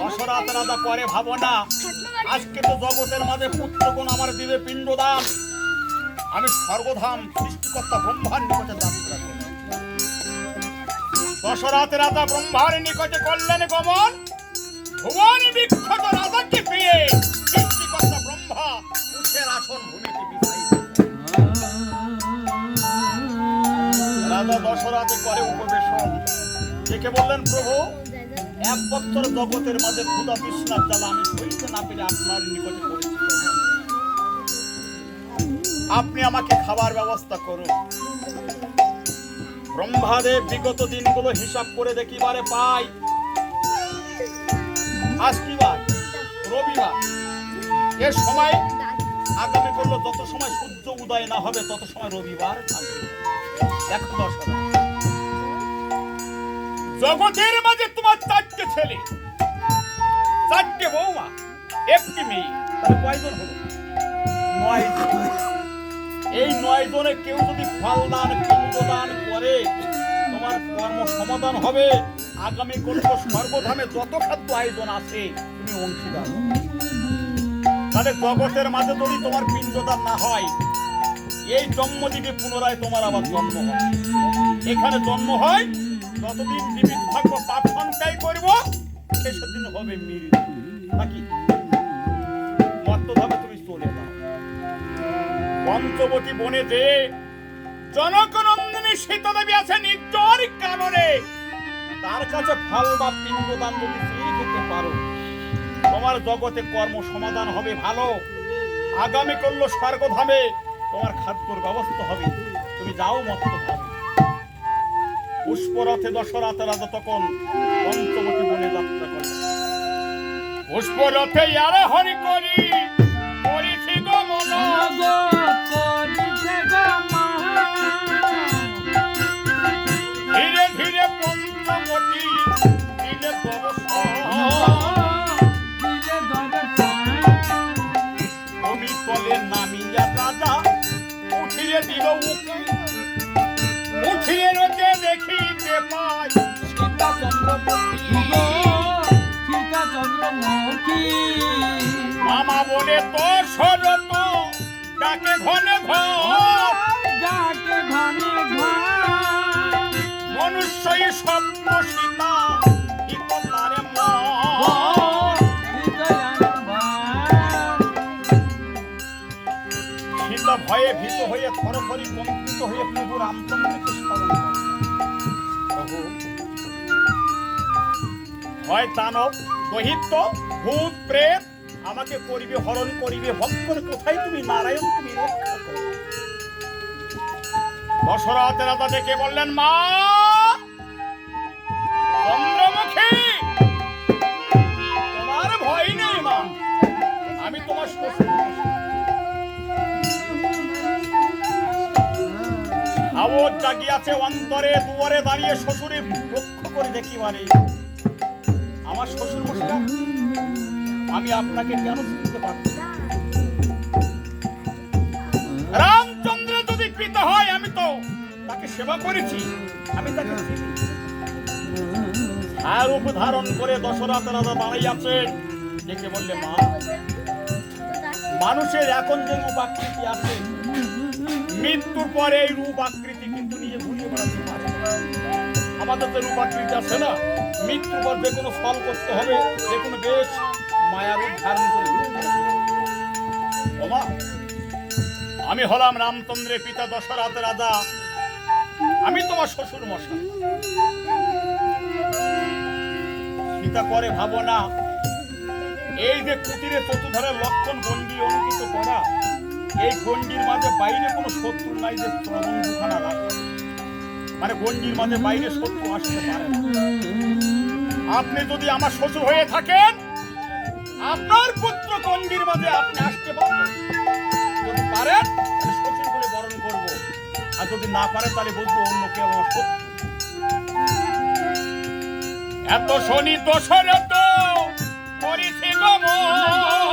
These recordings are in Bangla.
দশরাত রাজা করে ভাবো আজকে তো জগতের মাঝে পুত্রগুণ আমার দিবে পিণ্ডদান। আমি স্বর্গধাম সৃষ্টিকর্তা ব্রহ্মার নিকটে যাত্রা করি দশরাত রাজা ব্রহ্মার নিকটে করলেন গমন, ভুবন বিখ্যাত রাজাকে পেয়ে সৃষ্টিকর্তা ব্রহ্মা উঠের আসন ভূমিতে রাজা দশরাতে করে উপবেশন। ডেকে বললেন, প্রভু এক বছর জগতের মাঝে ক্ষুদা তৃষ্ণার জ্বালা আমি সইতে না পেরে আপনার নিকটে আপনি আমাকে খাবার ব্যবস্থা করুন। ব্রহ্মাদেব বিগত দিনগুলো হিসাব করে দেখিবারে পাই। আজ কি বার? রবিবার। এর সময় আগামী করল যত সময় সূর্য উদয় না হবে, তত সময় রবিবার থাকবে। এখন দশরা জগতের মাঝে তোমার চারটে ছেলে। চারটে বৌমা একটি মেয়ে কয়জন হলো? নয় এই নয় জনে কেউ যদি ফল দান দান করে তোমার কর্ম সমাধান হবে। আগামী কল্প সর্বধামে যত খাদ্য আয়োজন আছে তুমি অংশীদার। তাহলে জগতের মাঝে যদি তোমার পিণ্ডদান না হয় এই জন্ম দিকে পুনরায় তোমার আবার জন্ম হয়। এখানে জন্ম হয় যতদিন জীবিত থাকব পাপ সঞ্চয় করব শেষের দিন হবে মৃত্যু। নাকি? মত্তভাবে তুমি চলে যাও। পঞ্চবতী বনে যে জনকনন্দিনী সীতাদেবী আছে নির্জর কারণে তার কাছে ফল বা পিণ্ডদান যদি চেয়ে খেতে পারো, তোমার জগতে কর্ম সমাধান হবে ভালো। আগামী করল স্বর্গধামে তোমার খাদ্যর ব্যবস্থা হবে। তুমি যাও মত ভাবে পুষ্পরথে দশরথ রাজা তখন পঞ্চবতী বনে যাত্রা করে। পুষ্পরথে আরে হরি করি করিছি গো। চন্দ্রপতি মামা বলে তো শরত ডাকে ঘনে ঘর মনুষ্যই স্বপ্ন সীতা হিত তারে মন সীতা ভয়ে ভীত হয়ে থরথরি কম্পিত হয়ে প্রভু রামচন্দ্রকে স্মরণ করে। হয় দানব দহিত্য ভূত, প্রেত, আমাকে করিবে, হরণ করিবে ভক্ষণ কোথায় তুমি নারায়ণ তুমি রক্ষা করো? দশরথ রাজা দেখে বললেন, মা! আবদ জাগিয়াছে অন্তরে, দুয়ারে দাঁড়িয়ে শ্বশুরে লক্ষ্য করে দেখি মানে আমার শ্বশুর মশাই, আমি আপনাকে কেন চিনতে পারছি রামচন্দ্র যদি পিতা হয়, আমি তো তাকে সেবা করেছি, আমি তাকে। আর রূপ ধারণ করে দশরথ রাজা দাঁড়াইয়াছেন দেখে বললে, মা, মানুষের এখন যে রূপ আকৃতি আছে, মৃত্যুর পরে এই রূপ আকৃতি আমাদের যে রূপ আকৃতি আছে না মৃত্যুর পর যে কোনো ফল করতে হবে, যে কোনো বেশ মায়া রূপ ধারণ করে আমি হলাম রামচন্দ্রের পিতা দশরথ রাজা। আমি তোমার শ্বশুর মশাই। সীতা করে ভাবো না, এই যে কুটিরে চতুর্ধারে লক্ষণ গন্ডি অঙ্কিত করা, এই গন্ডির মাঝে বাইরে কোনো শত্রু নাই যে বন্ধুখানা রাখা। মানে গন্ডির মাঝে বাইরে শত্রু আসতে পারে আপনি যদি আমার শ্বশুর হয়ে থাকেন, আপনার পুত্র গন্ডির মাঝে আপনি আসতে পারবেন। যদি পারেন শ্বশুর বলে বরণ করব। আর যদি না পারে, তাহলে বুঝব অন্য কেউ আমার শত্রু এত শনি দোষরত করেছি গমন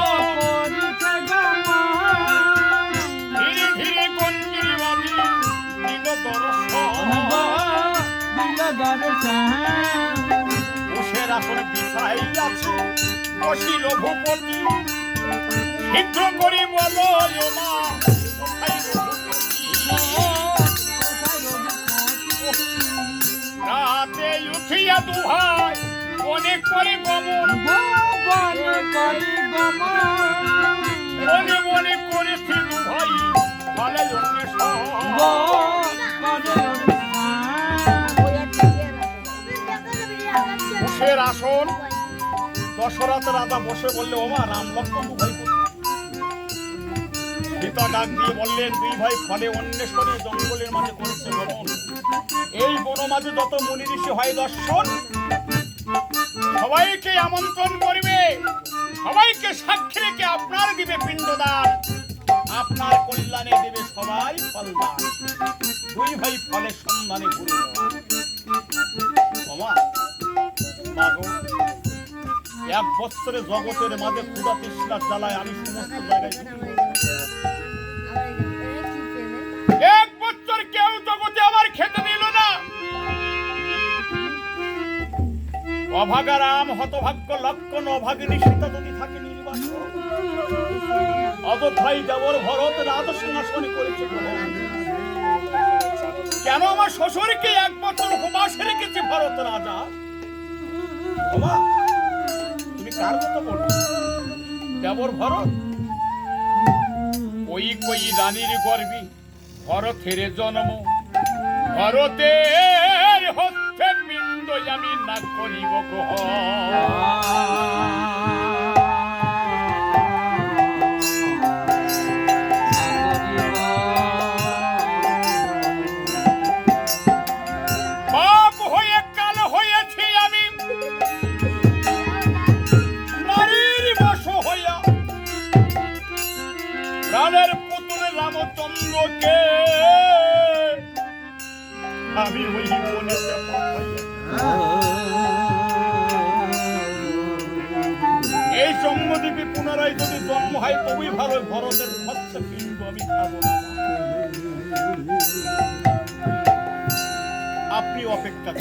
উষের আসনে বিছাই আছে বসিল ভূপতি। শীঘ্র করি বলো ও মা কোথায় রাতে উঠিয়া দুহাই মনে করে গমন। মনে আসন। দশরথ রাজা বসে বললে ওমা রাম লক্ষ্মণ কোথায়?" সীতা ডাক দিয়ে বললেন, দুই ভাই ফলে অন্বেষণে জঙ্গলের মাঝে করেছে ভ্রমণ এই বন মাঝে যত মুনি ঋষি হয় দর্শন, সবাইকে আমন্ত্রণ করবে। সবাইকে সাক্ষী রেখে আপনার দিবে পিণ্ডদান। আপনার কল্যাণে দেবে সবাই ফলদান। দুই ভাই ফলের সন্ধানে ঘুরে মাগো। এক বছরে জগতের মাঝে ক্ষুদা তৃষ্ণার জ্বালায় আমি সমস্ত জায়গায় কেউ জগতে অভাগা রাম, হতভাগ্য লক্ষণ, অভাগিনী সীতা যদি থাকে নির্বাস অযোধ্যায় দেবর ভরত রাজ সিংহাসন করেছে কেন আমার শ্বশুরকে এক বছর উপবাসে রেখেছে ভরত রাজা? বাবা তুমি কার মতো বলছো দেবর ভরত? ওই কই রানীর গর্বি? ভরতের জন্ম। ভরতের হচ্ছে বিন্দু আমি না করিব গ্রহণ। এই জন্মদ্বীপে পুনরায় যদি জন্ম হয়, তবেই ভালো ভরতের পিণ্ড আমি আপনি অপেক্ষা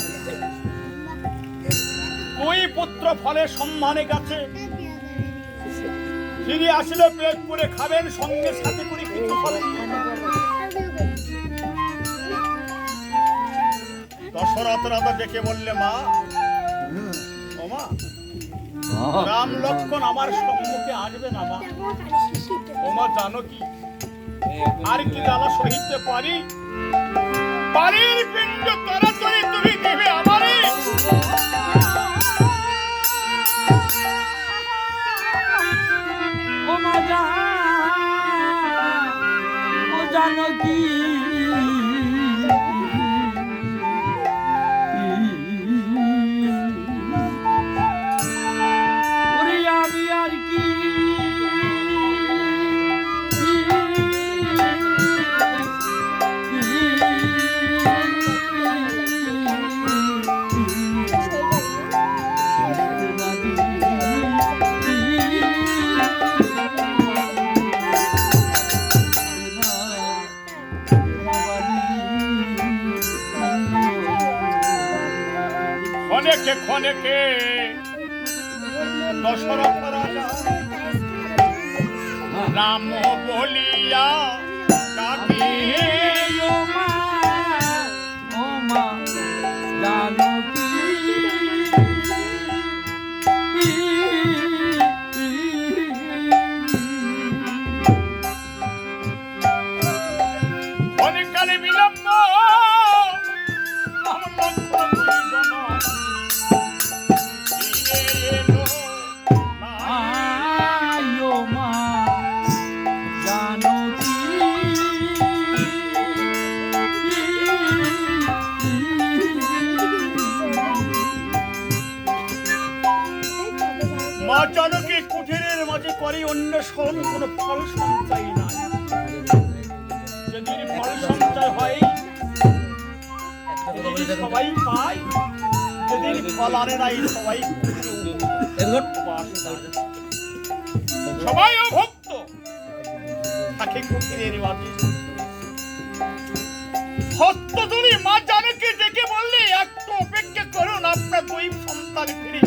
ওই পুত্র ফলে সম্মানে গেছে। তিনি আসলে পেট করে খাবেন, সঙ্গে সাথে করে কিছু ফলে দশরথ রাজা ডেকে বললে মা ও মা রাম লক্ষণ আমার সম্মুখে আসবে না মা। ও মা জানো কি? আর কি জ্বালা সহিতে পারি? বাড়ির পিণ্ড তাড়াতাড়ি তুমি দেবে আমারে। জানকি ওরে দশরথ রাজা। রাম বলিয়া করে অন্বেষণ কোনো ফল সঞ্চয় নাই। যেদিন ফল সঞ্চয় হয় সবাই পায়। যেদিন ফল আনে নাই সবাই সবাই অভক্ত। কুঠিরের মাঝে হস্ত ধরে মা জানকী ডেকে বললে একটু অপেক্ষা করুন আপনার দুই সন্তান ফিরে